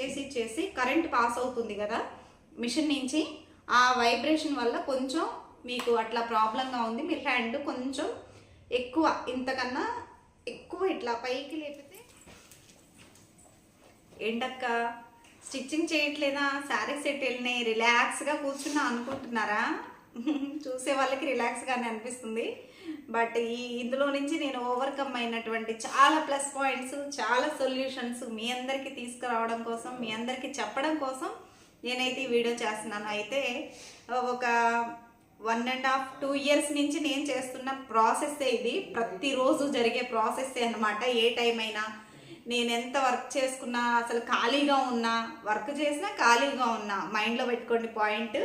చేసి చేసి current pass అవుతుంది కదా మిషన్ నుంచి ఆ వైబ్రేషన్ వల్ల కొంచెం మీకు అట్లా ప్రాబ్లంగా ఉంది. మీ హ్యాండ్ కొంచెం ఎక్కువ ఇంతకన్నా ఎక్కువ ఇట్లా పైకి లేపితే ఏంటక్క? స్టిచ్చింగ్ చేయట్లేదా? శారీస్ సెట్ వెళ్ళినాయి. రిలాక్స్గా కూర్చున్నా అనుకుంటున్నారా? చూసే వాళ్ళకి రిలాక్స్గానే అనిపిస్తుంది. బట్ ఈ ఇందులో నుంచి నేను ఓవర్కమ్ అయినటువంటి చాలా ప్లస్ పాయింట్స్ చాలా సొల్యూషన్స్ మీ అందరికీ తీసుకురావడం కోసం మీ అందరికీ చెప్పడం కోసం నేనైతే ఈ వీడియో చేస్తున్నాను. అయితే ఒక one and half two years నుంచి నేను చేస్తున్న ప్రాసెస్ ఇది. ప్రతిరోజు జరిగే ప్రాసెస్ అనమాట ఏ టైం అయినా నేను ఎంత వర్క్ చేసుకున్నా అసలు ఖాళీగా ఉన్నా వర్క్ చేసినా ఖాళీగా ఉన్నా మైండ్లో పెట్టుకోండి పాయింట్.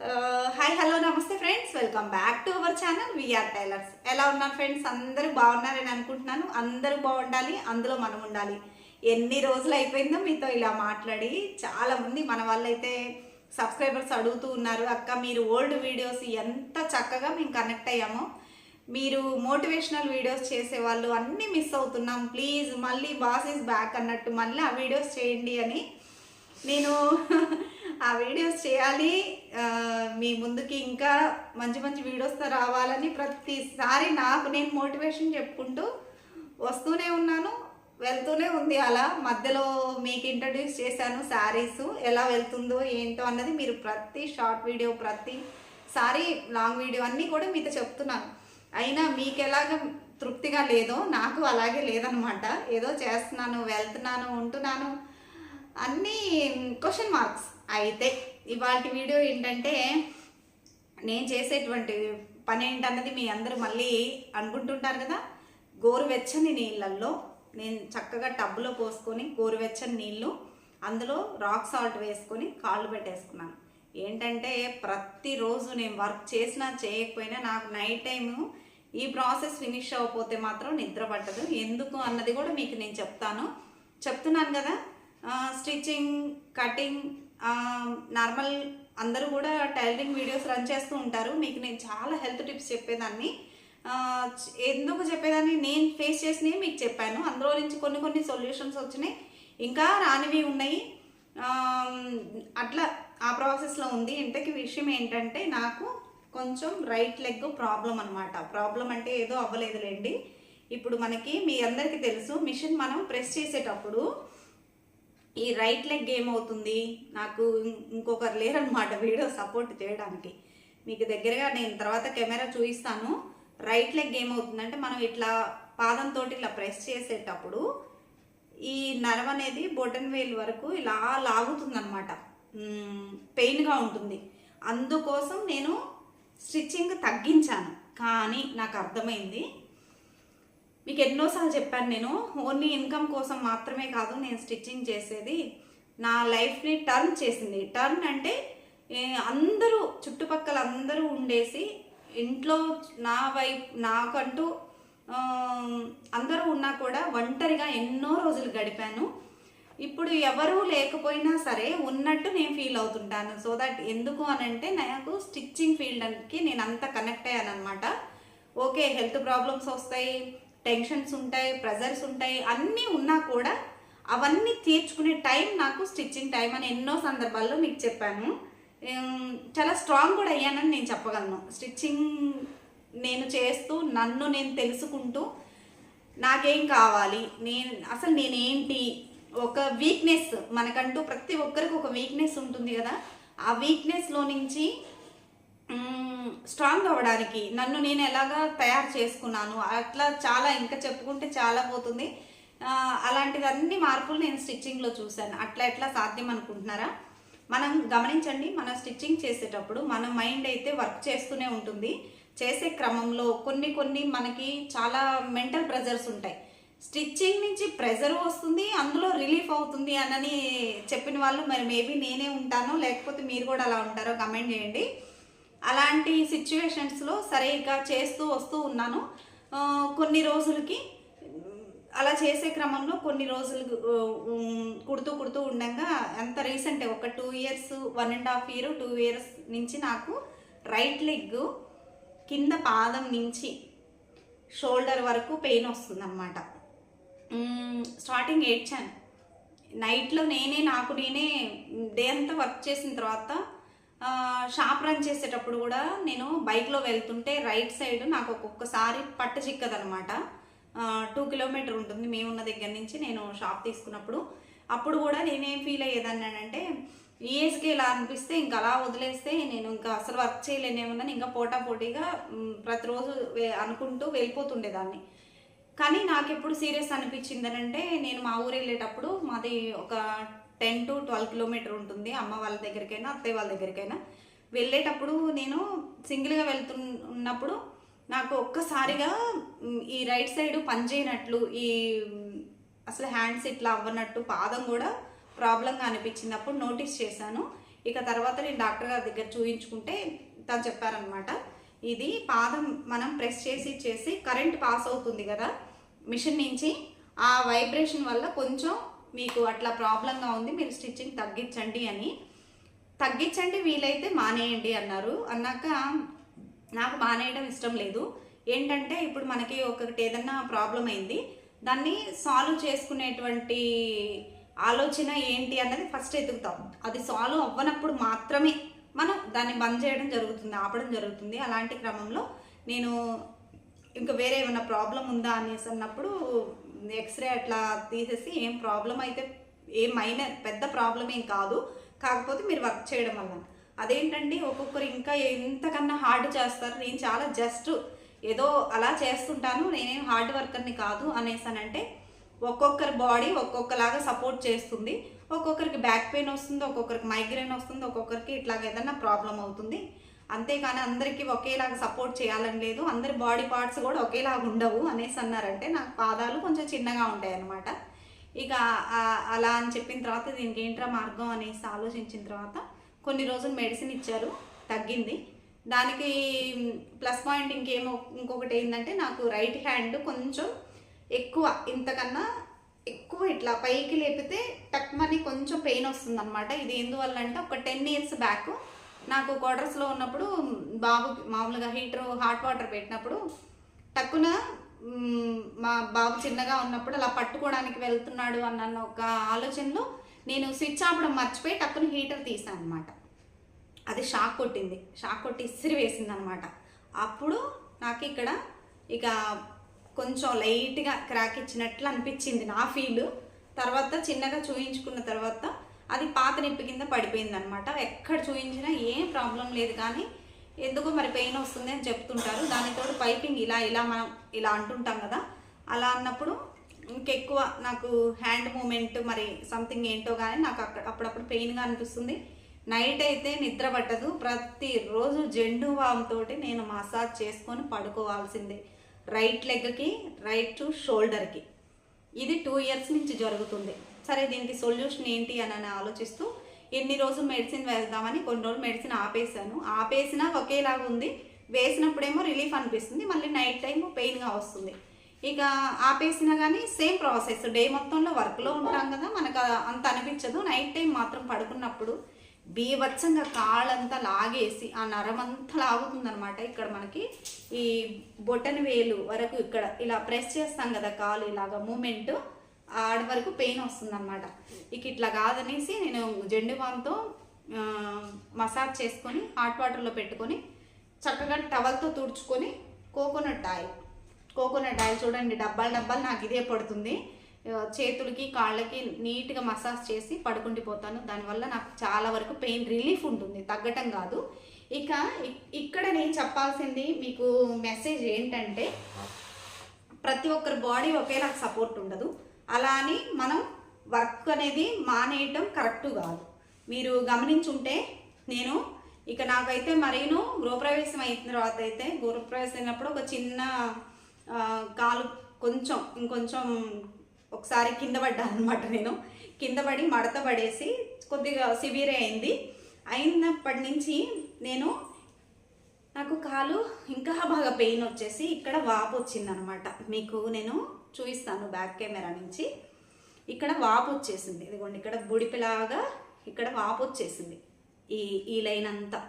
హాయ్ హలో నమస్తే friends. Welcome back to our channel. VR tailors ఎలా ఉన్నారు ఫ్రెండ్స్? అందరూ బాగున్నారని అనుకుంటున్నాను. అందరూ బాగుండాలి. అందులో మనం ఉండాలి. ఎన్ని రోజులు అయిపోయిందో మీతో ఇలా మాట్లాడి చాలామంది మన వాళ్ళైతే సబ్స్క్రైబర్స్ అడుగుతూ ఉన్నారు. అక్క మీరు ఓల్డ్ వీడియోస్ ఎంత చక్కగా మేము కనెక్ట్ అయ్యామో. మీరు మోటివేషనల్ వీడియోస్ చేసే వాళ్ళు అన్నీ మిస్ అవుతున్నాం. ప్లీజ్ మళ్ళీ బాస్ ఇస్ బ్యాక్ అన్నట్టు మళ్ళీ ఆ వీడియోస్ చేయండి అని నేను ఆ వీడియోస్ చేయాలి. మీ ముందుకి ఇంకా మంచి మంచి వీడియోస్తో రావాలని ప్రతిసారి నాకు నేను మోటివేషన్ చెప్పుకుంటూ వస్తూనే ఉన్నాను వెళ్తూనే ఉంది అలా. మధ్యలో మీకు ఇంట్రడ్యూస్ చేశాను శారీస్ ఎలా వెళ్తుందో ఏంటో అన్నది మీరు ప్రతి షార్ట్ వీడియో ప్రతిసారి లాంగ్ వీడియో అన్నీ కూడా మీతో చెప్తున్నాను. అయినా మీకు ఎలాగ తృప్తిగా లేదో నాకు అలాగే లేదనమాట ఏదో చేస్తున్నాను వెళ్తున్నాను ఉంటున్నాను అన్నీ క్వశ్చన్ మార్క్స్ అయితే ఇవాళ వీడియో ఏంటంటే నేను చేసేటువంటి పని ఏంటన్నది మీ అందరూ మళ్ళీ అనుకుంటుంటారు కదా? గోరువెచ్చని నీళ్ళల్లో నేను చక్కగా టబ్లో పోసుకొని గోరువెచ్చని నీళ్ళు అందులో రాక్ సాల్ట్ వేసుకొని కాళ్ళు పెట్టేసుకున్నాను. ఏంటంటే ప్రతిరోజు నేను వర్క్ చేసినా చేయకపోయినా నాకు నైట్ టైము ఈ ప్రాసెస్ ఫినిష్ అవ్వకపోతే మాత్రం నిద్ర పట్టదు. ఎందుకు అన్నది కూడా మీకు నేను చెప్తాను. చెప్తున్నాను కదా? స్టిచ్చింగ్ కటింగ్ నార్మల్ అందరూ కూడా టైలరింగ్ వీడియోస్ రన్ చేస్తూ ఉంటారు. మీకు నేను చాలా హెల్త్ టిప్స్ చెప్పేదాన్ని. ఎందుకు చెప్పేదాన్ని? నేను ఫేస్ చేసినవి మీకు చెప్పాను. అందులో నుంచి కొన్ని కొన్ని సొల్యూషన్స్ వచ్చినాయి. ఇంకా రానివి ఉన్నాయి. అట్లా ఆ ప్రాసెస్లో ఉంది. ఇంతకీ విషయం ఏంటంటే నాకు కొంచెం రైట్ లెగ్ ప్రాబ్లం అనమాట ప్రాబ్లం అంటే ఏదో అవ్వలేదులేండి. ఇప్పుడు మనకి మీ అందరికీ తెలుసు మిషన్ మనం ప్రెస్ చేసేటప్పుడు ఈ రైట్ లెగ్ ఏమవుతుంది? నాకు ఇంకొకరు లేరనమాట వీడియో సపోర్ట్ చేయడానికి. మీకు దగ్గరగా నేను తర్వాత కెమెరా చూపిస్తాను. రైట్ లెగ్ ఏమవుతుందంటే మనం ఇట్లా పాదంతో ఇట్లా ప్రెస్ చేసేటప్పుడు ఈ నర్వ్ అనేది బొటన్ వేల్ వరకు ఇలా లాగుతుంది అనమాట పెయిన్గా ఉంటుంది. అందుకోసం నేను స్టిచ్చింగ్ తగ్గించాను. కానీ నాకు అర్థమైంది. మీకు ఎన్నోసార్లు చెప్పాను నేను ఓన్లీ ఇన్కమ్ కోసం మాత్రమే కాదు నేను స్టిచ్చింగ్ చేసేది నా లైఫ్ని టర్న్ చేసింది. టర్న్ అంటే అందరూ చుట్టుపక్కల అందరూ ఉండేసి ఇంట్లో నా వైపు నాకంటూ అందరూ ఉన్నా కూడా ఒంటరిగా ఎన్నో రోజులు గడిపాను. ఇప్పుడు ఎవరూ లేకపోయినా సరే ఉన్నట్టు నేను ఫీల్ అవుతుంటాను. సో దట్ ఎందుకు అని అంటే నాకు స్టిచ్చింగ్ ఫీల్డ్కి నేను అంత కనెక్ట్ అయ్యాను అనమాట ఓకే హెల్త్ ప్రాబ్లమ్స్ వస్తాయి టెన్షన్స్ ఉంటాయి ప్రెజర్స్ ఉంటాయి అన్నీ ఉన్నా కూడా అవన్నీ తీర్చుకునే టైం నాకు స్టిచ్చింగ్ టైం అని ఎన్నో సందర్భాల్లో మీకు చెప్పాను. చాలా స్ట్రాంగ్ కూడా అయ్యానని నేను చెప్పగలను. స్టిచ్చింగ్ నేను చేస్తూ నన్ను నేను తెలుసుకుంటూ నాకేం కావాలి? నేను అసలు నేనేంటి? ఒక వీక్నెస్ మనకంటూ ప్రతి ఒక్కరికి ఒక వీక్నెస్ ఉంటుంది కదా. ఆ వీక్నెస్లో నుంచి స్ట్రాంగ్ అవ్వడానికి నన్ను నేను ఎలాగా తయారు చేసుకున్నాను అట్లా చాలా ఇంకా చెప్పుకుంటే చాలా పోతుంది. అలాంటివన్నీ మార్పులు నేను స్టిచ్చింగ్లో చూశాను. అట్లా ఎట్లా సాధ్యం అనుకుంటున్నారా? మనం గమనించండి మనం స్టిచ్చింగ్ చేసేటప్పుడు మన మైండ్ అయితే వర్క్ చేస్తూనే ఉంటుంది. చేసే క్రమంలో కొన్ని కొన్ని మనకి చాలా మెంటల్ ప్రెజర్స్ ఉంటాయి. స్టిచ్చింగ్ నుంచి ప్రెజర్ వస్తుంది అందులో రిలీఫ్ అవుతుంది అనని చెప్పిన వాళ్ళు మరి మేబీ నేనే ఉంటాను లేకపోతే మీరు కూడా అలా ఉంటారో కమెంట్ చేయండి. అలాంటి సిచ్యువేషన్స్లో సరిగ్గా చేస్తూ వస్తూ ఉన్నాను. కొన్ని రోజులకి అలా చేసే క్రమంలో కొన్ని రోజులు కుడుతూ కుడుతూ ఉండగా అంత రీసెంటే ఒక two years one and half year two years నుంచి నాకు రైట్ లెగ్ కింద పాదం నుంచి షోల్డర్ వరకు పెయిన్ వస్తుందన్నమాట. స్టార్టింగ్ ఏడ్చాను. నైట్లో నేనే నాకు నేనే డే అంతా వర్క్ చేసిన తర్వాత షాప్ రన్ చేసేటప్పుడు కూడా నేను బైక్లో వెళ్తుంటే రైట్ సైడ్ నాకు ఒక్కొక్కసారి పట్ట చిక్కదనమాట టూ కిలోమీటర్ ఉంటుంది. మేము ఉన్న దగ్గర నుంచి నేను షాప్ తీసుకున్నప్పుడు. అప్పుడు కూడా నేనేం ఫీల్ అయ్యేదాన్ని అంటే ఏజ్కి ఇలా అనిపిస్తే ఇంకా అలా వదిలేస్తే నేను ఇంకా అసలు వర్క్ చేయలేనేమన్నాను ఇంకా పోటా పోటీగా ప్రతిరోజు అనుకుంటూ వెళ్ళిపోతుండేదాన్ని. కానీ నాకు ఎప్పుడు సీరియస్ అనిపించిందనంటే నేను మా ఊరు వెళ్ళేటప్పుడు మాది ఒక టెన్ టు ట్వెల్వ్ కిలోమీటర్ ఉంటుంది అమ్మ వాళ్ళ దగ్గరికైనా అత్తయ్య వాళ్ళ దగ్గరికైనా. వెళ్ళేటప్పుడు నేను సింగిల్గా వెళ్తున్నప్పుడు నాకు ఒక్కసారిగా ఈ రైట్ సైడ్ పనిచేయనట్లు ఈ అసలు హ్యాండ్స్ ఇట్లా అవ్వనట్టు పాదం కూడా ప్రాబ్లంగా అనిపించింది. అప్పుడు నోటీస్ చేశాను. ఇక తర్వాత నేను డాక్టర్ గారి దగ్గర చూయించుకుంటే తను చెప్పారనమాట ఇది పాదం మనం ప్రెస్ చేసి చేసి కరెంట్ పాస్ అవుతుంది కదా మిషన్ నుంచి ఆ వైబ్రేషన్ వల్ల కొంచెం మీకు అట్లా ప్రాబ్లంగా ఉంది మీరు స్టిచ్చింగ్ తగ్గించండి అని. తగ్గించండి వీలైతే మానేయండి అన్నారు. అన్నాక నాకు మానేయడం ఇష్టం లేదు. ఏంటంటే ఇప్పుడు మనకి ఒకటి ఏదన్నా ప్రాబ్లం అయింది దాన్ని సాల్వ్ చేసుకునేటువంటి ఆలోచన ఏంటి అన్నది ఫస్ట్ ఎదుగుతాం. అది సాల్వ్ అవ్వనప్పుడు మాత్రమే మనం దాన్ని బంద్ చేయడం జరుగుతుంది ఆపడం జరుగుతుంది. అలాంటి క్రమంలో నేను ఇంకా వేరే ఏమైనా ప్రాబ్లం ఉందా అనేసి అన్నప్పుడు ఎక్స్రే అట్లా తీసేసి ఏం ప్రాబ్లం అయితే ఏం మైనర్ పెద్ద ప్రాబ్లం ఏం కాదు. కాకపోతే మీరు వర్క్ చేయడం వల్ల. అదేంటండి? ఒక్కొక్కరు ఇంకా ఎంతకన్నా హార్డ్ చేస్తారు. నేను చాలా జస్ట్ ఏదో అలా చేస్తుంటాను. నేనేం హార్డ్ వర్కర్ని కాదు అనేసానంటే ఒక్కొక్కరి బాడీ ఒక్కొక్కలాగా సపోర్ట్ చేస్తుంది. ఒక్కొక్కరికి బ్యాక్ పెయిన్ వస్తుంది ఒక్కొక్కరికి మైగ్రేన్ వస్తుంది ఒక్కొక్కరికి ఇట్లాగ ఏదైనా ప్రాబ్లం అవుతుంది. అంతేకాని అందరికీ ఒకేలాగా సపోర్ట్ చేయాలని లేదు. అందరి బాడీ పార్ట్స్ కూడా ఒకేలాగా ఉండవు అనేసి అన్నారంటే నాకు పాదాలు కొంచెం చిన్నగా ఉంటాయి అన్నమాట ఇక అలా అని చెప్పిన తర్వాత దీనికి ఏంట్రా మార్గం అనేసి ఆలోచించిన తర్వాత కొన్ని రోజులు మెడిసిన్ ఇచ్చారు. తగ్గింది. దానికి ప్లస్ పాయింట్ ఇంకేమో ఇంకొకటి ఏంటంటే నాకు రైట్ హ్యాండ్ కొంచెం ఎక్కువ ఇంతకన్నా ఎక్కువ ఇట్లా పైకి లేపితే టక్మని కొంచెం పెయిన్ వస్తుంది అనమాట ఇది ఎందువల్ల అంటే ఒక టెన్ ఇయర్స్ బ్యాక్ నాకు క్వార్టర్స్లో ఉన్నప్పుడు బాబు మామూలుగా హీటర్ హాట్ వాటర్ పెట్టినప్పుడు టక్కున మా బాబు చిన్నగా ఉన్నప్పుడు అలా పట్టుకోవడానికి వెళ్తున్నాడు అన్న ఒక ఆలోచనలో నేను స్విచ్ ఆపడం మర్చిపోయి టక్కున హీటర్ తీసాను అనమాట అది షాక్ కొట్టింది. షాక్ కొట్టి ఇసిరి వేసింది అనమాట అప్పుడు నాకు ఇక్కడ ఇక కొంచెం లైట్గా క్రాక్ ఇచ్చినట్లు అనిపించింది నా ఫీల్ తర్వాత చిన్నగా చూయించుకున్న తర్వాత అది పాత నిప్పి కింద పడిపోయింది అనమాట ఎక్కడ చూపించినా ఏం ప్రాబ్లం లేదు కానీ ఎందుకో మరి పెయిన్ వస్తుంది అని చెప్తుంటారు. దానితో పైపింగ్ ఇలా ఇలా మనం ఇలా అంటుంటాం కదా. అలా అన్నప్పుడు ఇంకెక్కువ నాకు హ్యాండ్ మూమెంట్ మరి సంథింగ్ ఏంటో కానీ నాకు అక్కడ అప్పుడప్పుడు పెయిన్గా అనిపిస్తుంది. నైట్ అయితే నిద్ర పట్టదు. ప్రతిరోజు జెండు వామ్తో నేను మసాజ్ చేసుకొని పడుకోవాల్సిందే. రైట్ లెగ్కి రైట్ టు షోల్డర్కి. ఇది టూ ఇయర్స్ నుంచి జరుగుతుంది. సరే దీనికి సొల్యూషన్ ఏంటి అని అని ఆలోచిస్తూ ఎన్ని రోజులు మెడిసిన్ వేద్దామని కొన్ని రోజులు మెడిసిన్ ఆపేసాను ఆపేసినా ఒకేలాగా ఉంది. వేసినప్పుడేమో రిలీఫ్ అనిపిస్తుంది. మళ్ళీ నైట్ టైం పెయిన్గా వస్తుంది. ఇక ఆపేసినా కానీ సేమ్ ప్రాసెస్. డే మొత్తంలో వర్క్లో ఉంటాం కదా మనకు అంత అనిపించదు. నైట్ టైం మాత్రం పడుకున్నప్పుడు బీభత్సంగా కాళ్ళంతా లాగేసి ఆ నరం అంతా లాగుతుందనమాట ఇక్కడ మనకి ఈ బొటన్ వేలు వరకు ఇక్కడ ఇలా ప్రెస్ చేస్తాం కదా కాలు ఇలాగా మూమెంట్. ఆడ వరకు పెయిన్ వస్తుందన్నమాట. ఇక ఇట్లా కాదనేసి నేను జెండు బామ్తో మసాజ్ చేసుకొని హాట్ వాటర్లో పెట్టుకొని చక్కగా టవల్తో తుడుచుకొని కోకోనట్ ఆయిల్. కోకోనట్ ఆయిల్ చూడండి డబ్బాలు డబ్బాలు నాకు ఇదే పడుతుంది. చేతులకి కాళ్ళకి నీట్గా మసాజ్ చేసి పడుకుండిపోతాను దానివల్ల నాకు చాలా వరకు పెయిన్ రిలీఫ్ ఉంటుంది. తగ్గటం కాదు. ఇక ఇక్కడ నేను చెప్పాల్సింది మీకు మెసేజ్ ఏంటంటే ప్రతి ఒక్కరి బాడీ ఒకేలా సపోర్ట్ ఉండదు. అలా అని మనం వర్క్ అనేది మానేయటం కరెక్ట్ కాదు. మీరు గమనించుంటే నేను ఇక నాకైతే మరీను గృహప్రవేశం అయిన తర్వాత అయితే గృహప్రవేశం అయినప్పుడు ఒక చిన్న కాలు కొంచెం ఇంకొంచెం ఒకసారి కింద పడ్డాను అనమాట నేను. కింద పడి మడత పడేసి కొద్దిగా సివియర్ అయింది. అయినప్పటి నుంచి నేను నాకు కాలు ఇంకా బాగా పెయిన్ వచ్చేసి ఇక్కడ వాపు వచ్చిందనమాట. మీకు నేను చూపిస్తాను బ్యాక్ కెమెరా నుంచి. ఇక్కడ వాపు వచ్చేసింది. ఇదిగోండి ఇక్కడ బుడిపిలాగా ఇక్కడ వాపు వచ్చేసింది. ఈ ఈ లైన్ అంతా.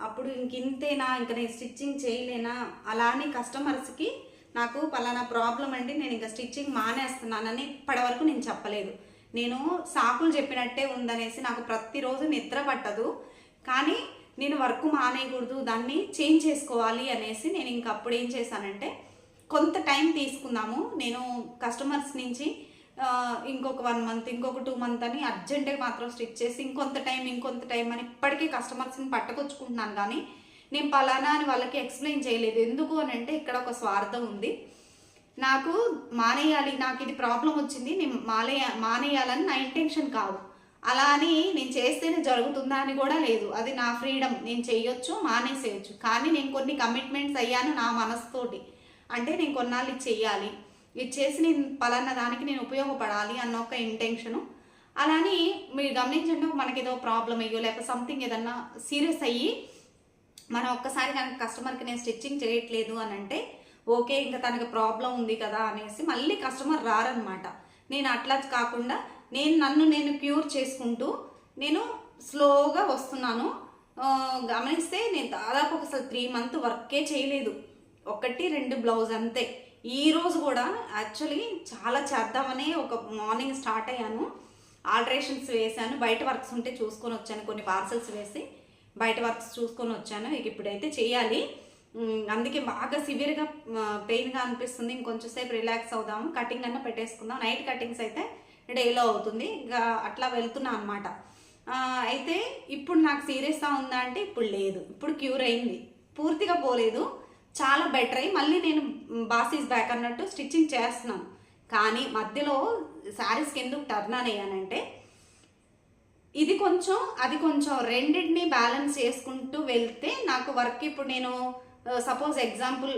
అప్పుడు ఇంక ఇంతేనా? ఇంక నేను స్టిచ్చింగ్ చేయలేనా? అలానే కస్టమర్స్కి నాకు పలానా ప్రాబ్లం అండి నేను ఇంకా స్టిచ్చింగ్ మానేస్తున్నానని ఇప్పటి వరకు నేను చెప్పలేదు. నేను సాకులు చెప్పినట్టే ఉందనేసి నాకు ప్రతిరోజు నిద్ర పట్టదు. కానీ నేను వర్క్ మానేయకూడదు దాన్ని చేంజ్ చేసుకోవాలి అనేసి నేను ఇంక అప్పుడు ఏం చేశానంటే కొంత టైం తీసుకున్నాము. నేను కస్టమర్స్ నుంచి ఇంకొక వన్ మంత్ ఇంకొక టూ మంత్ అని అర్జెంటుగా మాత్రం స్టిచ్ చేసి ఇంకొంత టైం ఇంకొంత టైం అని ఇప్పటికీ కస్టమర్స్ని పట్టుకొచ్చుకుంటున్నాను కానీ నేను పలానా అని వాళ్ళకి ఎక్స్ప్లెయిన్ చేయలేదు. ఎందుకు అని అంటే ఇక్కడ ఒక స్వార్థం ఉంది. నాకు మానేయాలి నాకు ఇది ప్రాబ్లం వచ్చింది నేను మానేయ మానేయాలని నా ఇంటెన్షన్ కాదు. అలా అని నేను చేస్తేనే జరుగుతుందా అని కూడా లేదు. అది నా ఫ్రీడమ్ నేను చేయొచ్చు మానేసేయచ్చు. కానీ నేను కొన్ని కమిట్మెంట్స్ అయ్యాను నా మనసుతోటి అంటే నేను కొన్నాళ్ళు ఇది చెయ్యాలి. ఇది చేసి నేను పలానా దానికి నేను ఉపయోగపడాలి అన్న ఒక ఇంటెన్షను అలానే మీరు గమనించండి మనకి ఏదో ప్రాబ్లం అయ్యో లేకపోతే సంథింగ్ ఏదన్నా సీరియస్ అయ్యి మనం ఒక్కసారి కనుక కస్టమర్కి నేను స్టిచ్చింగ్ చేయట్లేదు అని అంటే ఓకే ఇంకా తనకి ప్రాబ్లం ఉంది కదా అనేసి మళ్ళీ కస్టమర్ రారనమాట నేను అట్లా కాకుండా నేను నన్ను నేను క్యూర్ చేసుకుంటూ నేను స్లోగా వస్తున్నాను. గమనిస్తే నేను దాదాపు ఒకసారి త్రీ మంత్ వర్కే చేయలేదు. ఒకటి రెండు బ్లౌజ్ అంతే. ఈరోజు కూడా యాక్చువల్లీ చాలా చేద్దామని ఒక మార్నింగ్ స్టార్ట్ అయ్యాను. ఆల్టరేషన్స్ వేసాను బయట వర్క్స్ ఉంటే చూసుకొని వచ్చాను. కొన్ని పార్సల్స్ వేసి బయట వర్క్స్ చూసుకొని వచ్చాను. ఇక ఇప్పుడైతే చేయాలి. అందుకే బాగా సివియర్గా పెయిన్గా అనిపిస్తుంది. ఇంకొంచెం సేపు రిలాక్స్ అవుదాము. కటింగ్ అన్న పెట్టేసుకుందాం. నైట్ కటింగ్స్ అయితే డేలో అవుతుంది. ఇంకా అట్లా వెళ్తున్నా అనమాట అయితే ఇప్పుడు నాకు సీరియస్గా ఉందా అంటే ఇప్పుడు లేదు. ఇప్పుడు క్యూర్ అయింది. పూర్తిగా పోలేదు. చాలా బెటర్ అయ్యి మళ్ళీ నేను బాసీస్ బ్యాక్ అన్నట్టు స్టిచ్చింగ్ చేస్తున్నాను. కానీ మధ్యలో శారీస్కి ఎందుకు టర్న్ అయ్యానంటే ఇది కొంచెం అది కొంచెం రెండింటిని బ్యాలెన్స్ చేసుకుంటూ వెళ్తే నాకు వర్క్ ఇప్పుడు నేను uh, సపోజ్ ఎగ్జాంపుల్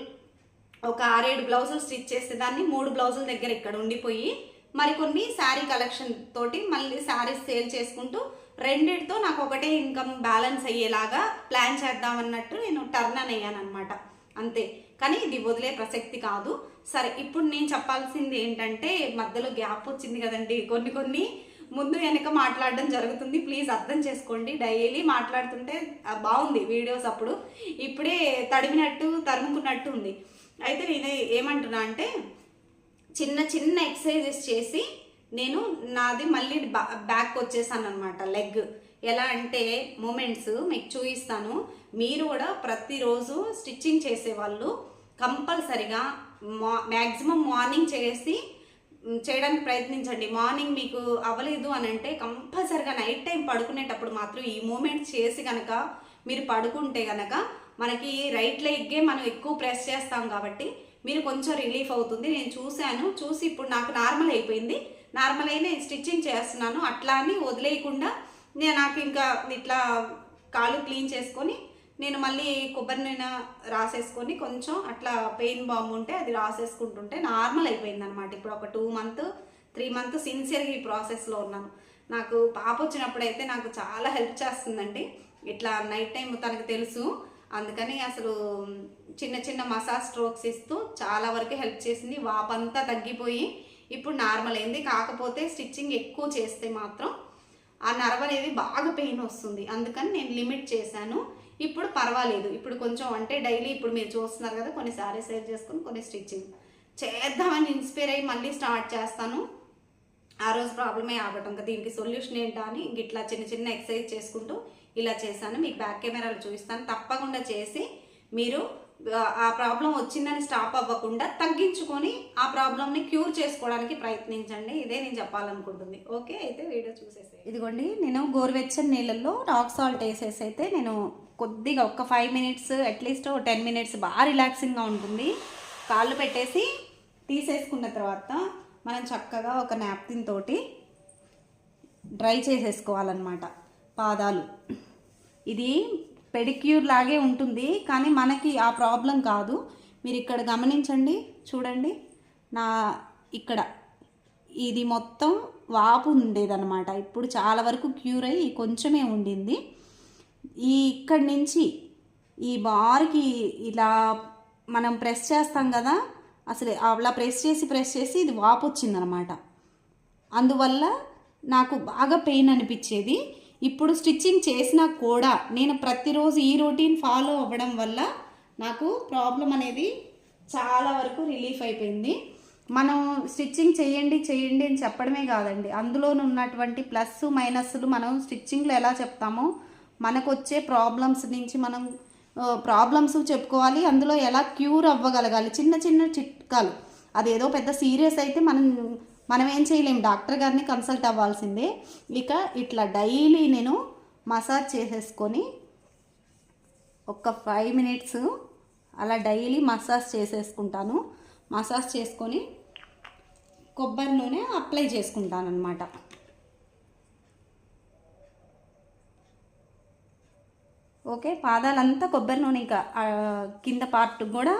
ఒక ఆరేడు బ్లౌజులు స్టిచ్ చేస్తే దాన్ని మూడు బ్లౌజుల దగ్గర ఇక్కడ ఉండిపోయి మరికొన్ని శారీ కలెక్షన్ తోటి మళ్ళీ శారీస్ సేల్ చేసుకుంటూ రెండిటితో నాకు ఒకటే ఇన్కమ్ బ్యాలెన్స్ అయ్యేలాగా ప్లాన్ చేద్దాం అన్నట్టు నేను టర్న్ అని అయ్యాను అనమాట అంతే. కానీ ఇది వదిలే ప్రసక్తి కాదు. సరే ఇప్పుడు నేను చెప్పాల్సింది ఏంటంటే మధ్యలో గ్యాప్ వచ్చింది కదండి. కొన్ని కొన్ని ముందు వెనక మాట్లాడడం జరుగుతుంది. ప్లీజ్ అర్థం చేసుకోండి. డైలీ మాట్లాడుతుంటే బాగుంది వీడియోస్ అప్పుడు. ఇప్పుడే తడిమినట్టు తరుముకున్నట్టు ఉంది. అయితే నేను ఏమంటున్నా అంటే చిన్న చిన్న ఎక్సర్సైజెస్ చేసి నేను నాది మళ్ళీ బ్యాక్ వచ్చేసాను అనమాట లెగ్. ఎలా అంటే మూమెంట్స్ మీకు చూపిస్తాను. మీరు కూడా ప్రతిరోజు స్టిచ్చింగ్ చేసేవాళ్ళు కంపల్సరిగా మా మ్యాక్సిమం మార్నింగ్ చేసి చేయడానికి ప్రయత్నించండి. మార్నింగ్ మీకు అవ్వలేదు అని అంటే కంపల్సరిగా నైట్ టైం పడుకునేటప్పుడు మాత్రం ఈ మూమెంట్స్ చేసి కనుక మీరు పడుకుంటే కనుక మనకి రైట్ లెగ్గే మనం ఎక్కువ ప్రెస్ చేస్తాం కాబట్టి మీరు కొంచెం రిలీఫ్ అవుతుంది. నేను చూశాను. చూసి ఇప్పుడు నాకు నార్మల్ అయిపోయింది. నార్మల్ అయి నేను స్టిచ్చింగ్ చేస్తున్నాను. అట్లా అని వదిలేయకుండా నేను నాకు ఇంకా ఇట్లా కాలు క్లీన్ చేసుకొని నేను మళ్ళీ కొబ్బరి నూనె రాసేసుకొని కొంచెం అట్లా పెయిన్ బాంబు ఉంటే అది రాసేసుకుంటుంటే నార్మల్ అయిపోయింది అనమాట ఇప్పుడు ఒక టూ మంత్ త్రీ మంత్ సిన్సియర్గా ఈ ప్రాసెస్లో ఉన్నాను. నాకు పాప వచ్చినప్పుడు అయితే నాకు చాలా హెల్ప్ చేస్తుందండి. ఇట్లా నైట్ టైం తనకు తెలుసు. అందుకని అసలు చిన్న చిన్న మసాజ్ స్ట్రోక్స్ ఇస్తూ చాలా వరకు హెల్ప్ చేసింది. వాపంతా తగ్గిపోయి ఇప్పుడు నార్మల్ అయింది. కాకపోతే స్టిచ్చింగ్ ఎక్కువ చేస్తే మాత్రం ఆ నర్వ్ అనేది బాగా పెయిన్ వస్తుంది. అందుకని నేను లిమిట్ చేశాను. ఇప్పుడు పర్వాలేదు. ఇప్పుడు కొంచెం అంటే డైలీ ఇప్పుడు మీరు చూస్తున్నారు కదా కొన్ని శారీస్ సేల్ చేసుకొని కొన్ని స్టిచ్చింగ్. చేద్దామని ఇన్స్పైర్ అయ్యి మళ్ళీ స్టార్ట్ చేస్తాను. ఆ రోజు ప్రాబ్లమే ఆగటం కదా. దీనికి సొల్యూషన్ ఏంటా అని ఇట్లా చిన్న చిన్న ఎక్సర్సైజ్ చేసుకుంటూ ఇలా చేశాను. మీకు బ్యాక్ కెమెరాలు చూపిస్తాను. తప్పకుండా చేసి మీరు ఆ, ప్రాబ్లం వచ్చిందని స్టాప్ అవ్వకుండా తగ్గించుకొని ఆ ప్రాబ్లమ్ని క్యూర్ చేసుకోవడానికి ప్రయత్నించండి. ఇదే నేను చెప్పాలనుకుంటుంది. ఓకే అయితే వీడియో చూసేసి ఇదిగోండి నేను గోరువెచ్చని నీళ్ళల్లో రాక్ సాల్ట్ వేసేసి అయితే నేను కొద్దిగా ఒక five minutes at least ten minutes బాగా రిలాక్సింగ్గా ఉంటుంది. కాళ్ళు పెట్టేసి తీసేసుకున్న తర్వాత మనం చక్కగా ఒక నాప్కిన్ తోటి డ్రై చేసేసుకోవాలన్నమాట. పాదాలు. ఇది పెడిక్యూర్ లాగే ఉంటుంది కానీ మనకి ఆ ప్రాబ్లం కాదు. మీరు ఇక్కడ గమనించండి చూడండి. నా ఇక్కడ ఇది మొత్తం వాపు ఉండేదన్నమాట. ఇప్పుడు చాలా వరకు క్యూర్ అయ్యి కొంచెమే ఉండింది. ఈ ఇక్కడి నుంచి ఈ బార్కి ఇలా మనం ప్రెస్ చేస్తాం కదా అసలు అలా ప్రెస్ చేసి ప్రెస్ చేసి ఇది వాపు వచ్చిందనమాట అందువల్ల నాకు బాగా పెయిన్ అనిపించేది. ఇప్పుడు స్టిచ్చింగ్ చేసినా కూడా నేను ప్రతిరోజు ఈ రొటీన్ ఫాలో అవ్వడం వల్ల నాకు ప్రాబ్లం అనేది చాలా వరకు రిలీఫ్ అయిపోయింది. మనం స్టిచ్చింగ్ చేయండి చేయండి అని చెప్పడమే కాదండి. అందులో ఉన్నటువంటి ప్లస్ మైనస్లు మనం స్టిచ్చింగ్లో ఎలా చెప్తామో మనకు వచ్చే ప్రాబ్లమ్స్ నుంచి మనం ప్రాబ్లమ్స్ చెప్పుకోవాలి. అందులో ఎలా క్యూర్ అవ్వగలగాలి? చిన్న చిన్న చిట్కాలు. అదేదో పెద్ద సీరియస్ అయితే మనం మనం ఏం చేయలేం. డాక్టర్ గారిని కన్సల్ట్ అవ్వాల్సిందే. ఇక ఇట్లా డైలీ నేను మసాజ్ చేసేసుకొని ఒక ఫైవ్ మినిట్స్ అలా డైలీ మసాజ్ చేసేసుకుంటాను. మసాజ్ చేసుకొని కొబ్బరి నూనె అప్లై చేసుకుంటాను అనమాట ఓకే? పాదాలంతా కొబ్బరి నూనె ఇక కింద పార్ట్ కూడా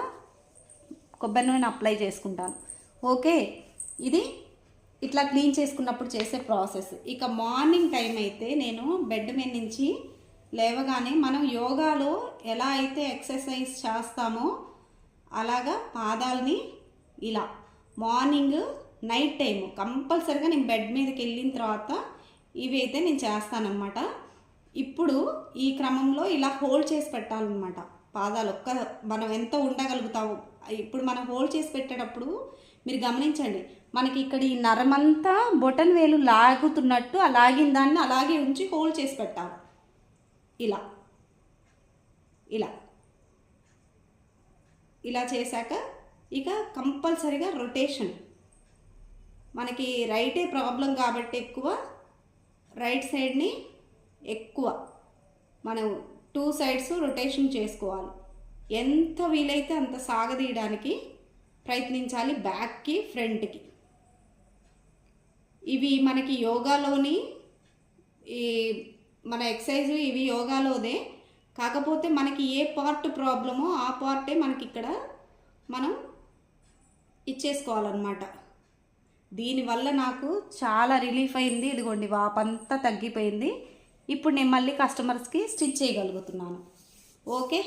కొబ్బరి నూనె అప్లై చేసుకుంటాను. ఓకే? ఇది ఇట్లా క్లీన్ చేసుకున్నప్పుడు చేసే ప్రాసెస్. ఇక మార్నింగ్ టైం అయితే నేను బెడ్ మీద నుంచి లేవగానే మనం యోగాలో ఎలా అయితే ఎక్సర్సైజ్ చేస్తామో అలాగా పాదాలని ఇలా మార్నింగ్ నైట్ టైం కంపల్సరిగా నేను బెడ్ మీదకి వెళ్ళిన తర్వాత ఇవి అయితే నేను చేస్తానన్నమాట. ఇప్పుడు ఈ క్రమంలో ఇలా హోల్డ్ చేసి పెట్టాలన్నమాట. పాదాలు ఒక్క మనం ఎంత ఉండగలుగుతాము? ఇప్పుడు మనం హోల్డ్ చేసి పెట్టేటప్పుడు మీరు గమనించండి మనకి ఇక్కడ ఈ నరమంతా బొటన్ వేలు లాగుతున్నట్టు ఆ లాగిన దాన్ని అలాగే ఉంచి హోల్డ్ చేసి పెట్టాలి. ఇలా. ఇలా. ఇలా చేశాక ఇక కంపల్సరిగా రొటేషన్. మనకి రైటే ప్రాబ్లం కాబట్టి ఎక్కువ రైట్ సైడ్ని ఎక్కువ. మనం టూ సైడ్స్ రొటేషన్ చేసుకోవాలి. ఎంత వీలైతే అంత సాగదీయడానికి ప్రయత్నించాలి బ్యాక్కి ఫ్రంట్కి. ఇవి మనకి యోగాలోని ఈ మన ఎక్సర్సైజ్ ఇవి యోగాలోదే. కాకపోతే మనకి ఏ పార్ట్ ప్రాబ్లమో ఆ పార్టే మనకి ఇక్కడ మనం ఇచ్చేసుకోవాలన్నమాట. దీనివల్ల నాకు చాలా రిలీఫ్ అయింది. ఇదిగోండి వాపంతా తగ్గిపోయింది. ఇప్పుడు నేను మళ్ళీ కస్టమర్స్కి స్టిచ్ చేయగలుగుతున్నాను. ఓకే?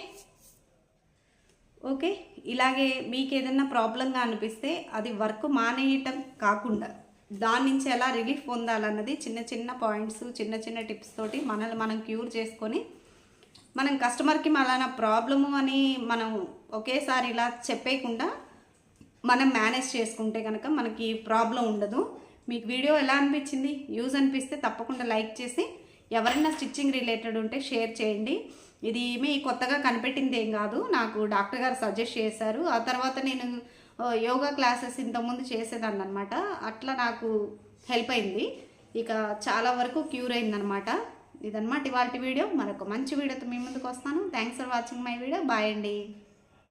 ఓకే? ఇలాగే మీకు ఏదైనా ప్రాబ్లంగా అనిపిస్తే అది వర్క్ మానేయటం కాకుండా దాని నుంచి ఎలా రిలీఫ్ పొందాలన్నది చిన్న చిన్న పాయింట్స్ చిన్న చిన్న టిప్స్ తోటి మనల్ని మనం క్యూర్ చేసుకొని మనం కస్టమర్కి మళ్ళా ప్రాబ్లము అని మనం ఒకేసారి ఇలా చెప్పేయకుండా మనం మేనేజ్ చేసుకుంటే కనుక మనకి ప్రాబ్లం ఉండదు. మీకు వీడియో ఎలా అనిపించింది? యూజ్ అనిపిస్తే తప్పకుండా లైక్ చేసి ఎవరైనా స్టిచ్చింగ్ రిలేటెడ్ ఉంటే షేర్ చేయండి. ఇది మీ కొత్తగా కనిపెట్టింది ఏం కాదు. నాకు డాక్టర్ గారు సజెస్ట్ చేశారు. ఆ తర్వాత నేను యోగా క్లాసెస్ ఇంతకుముందు చేసేదాన్ని అనమాట అట్లా నాకు హెల్ప్ అయింది. ఇక చాలా వరకు క్యూర్ అయిందనమాట ఇదనమాట ఇవాళ వీడియో. మరొక మంచి వీడియోతో మీ ముందుకు వస్తాను. Thanks for watching my video bye అండి.